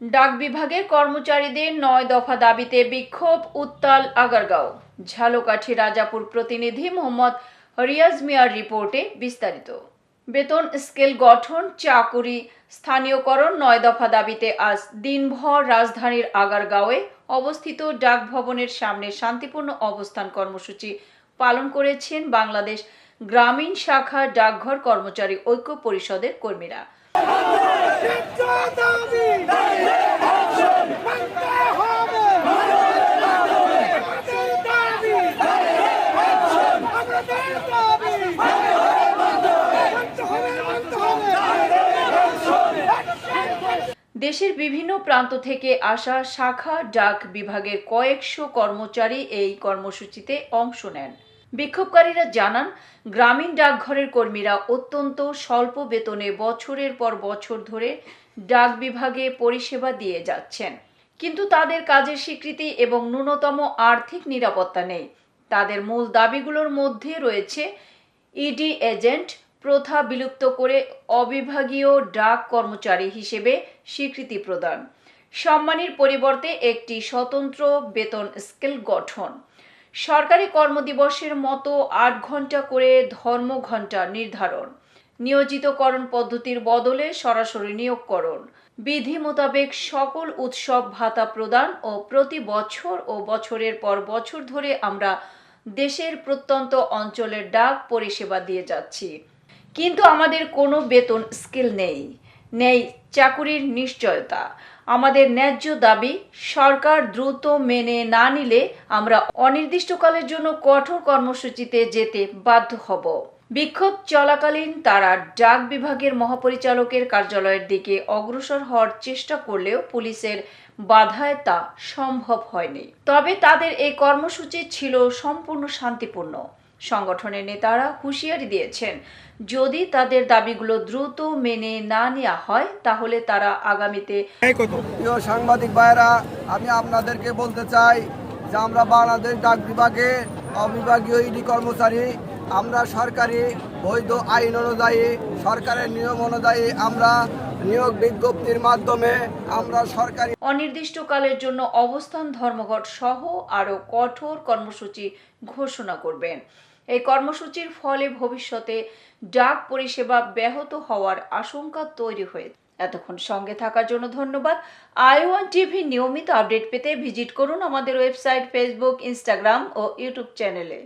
ডাক বিভাগের কর্মচারীদের নয় দফা দাবিতে বিক্ষোভ, উত্তাল আগারগাঁও। ঝালকাঠি রাজাপুর প্রতিনিধি মোহাম্মদ রিয়াজ মিয়ার রিপোর্টে বিস্তারিত। বেতন স্কেল গঠন, চাকুরি, স্থানীয়করণ নয় দফা দাবিতে আজ দিনভর রাজধানীর আগারগাঁওয়ে অবস্থিত ডাক ভবনের সামনে শান্তিপূর্ণ অবস্থান কর্মসূচি পালন করেছেন বাংলাদেশ গ্রামীণ শাখা ডাকঘর কর্মচারী ঐক্য পরিষদের কর্মীরা। দেশের বিভিন্ন প্রান্ত থেকে আসা শাখা ডাক বিভাগের কয়েকশো কর্মচারী এই কর্মসূচিতে অংশ নেন। বিক্ষোভকারীরা জানান, গ্রামীণ ডাকঘরের কর্মীরা অত্যন্ত স্বল্প বেতনে বছরের পর বছর ধরে ডাক বিভাগে পরিষেবা দিয়ে যাচ্ছেন। কিন্তু তাদের কাজের স্বীকৃতি এবং ন্যূনতম আর্থিক নিরাপত্তা নেই। তাদের মূল দাবিগুলোর মধ্যে রয়েছে, ইডি এজেন্ট প্রথা বিলুপ্ত করে অবিভাগীয় ডাক কর্মচারী হিসেবে স্বীকৃতি প্রদান। সম্মানীর পরিবর্তে একটি স্বতন্ত্র বেতন স্কেল গঠন। সরকারি কর্মদিবসের মতো আট ঘণ্টা করে ধর্মঘণ্টা নির্ধারণ। নিয়োজিতকরণ পদ্ধতির বদলে সরাসরি নিয়োগকরণ। বিধি মোতাবেক সকল উৎসব ভাতা প্রদান ও প্রতি বছর ও বছরের পর বছর ধরে আমরা দেশের প্রত্যন্ত অঞ্চলের ডাক পরিষেবা দিয়ে যাচ্ছি। কিন্তু আমাদের কোনো বেতন স্কেল নেই। নেই চাকুরির নিশ্চয়তা। আমাদের ন্যায্য দাবি, সরকার দ্রুত মেনে না নিলে আমরা অনির্দিষ্টকালের জন্য কঠোর কর্মসূচিতে যেতে বাধ্য হব। বিক্ষোভ চলাকালীন তারা ডাক বিভাগের মহাপরিচালকের কার্যালয়ের দিকে অগ্রসর হওয়ার চেষ্টা করলেও পুলিশের বাধায় তা সম্ভব হয়নি। তবে তাদের এই কর্মসূচি ছিল সম্পূর্ণ শান্তিপূর্ণ। সংগঠনের নেতারা হুঁশিয়ারি দিয়েছেন। যদি তাদের দাবিগুলো দ্রুত মেনে না নেওয়া হয় তাহলে তারা আগামীতে প্রিয় সাংবাদিক ভাইরা আমি আপনাদেরকে বলতে চাই যে আমরা বাংলাদেশ ডাক বিভাগে অবিভাগীয় ইডি কর্মচারী আমরা সরকারি বৈধ আইন অনুযায়ী, সরকারের নিয়ম অনুযায়ী আমরা নিয়োগ বিজ্ঞপ্তির মাধ্যমে আমরা সরকারি অনির্দিষ্টকালের জন্য অবস্থান ধর্মঘট সহ আরও কঠোর কর্মসূচি ঘোষণা করবেন। এই কর্মসূচির ফলে ভবিষ্যতে ডাক পরিষেবা ব্যাহত হওয়ার আশঙ্কা তৈরি হয়ে এতক্ষণ সঙ্গে থাকার জন্য ধন্যবাদ। আই ওয়ান টিভি নিয়মিত আপডেট পেতে ভিজিট করুন আমাদের ওয়েবসাইট, ফেসবুক, ইনস্টাগ্রাম ও ইউটিউব চ্যানেলে।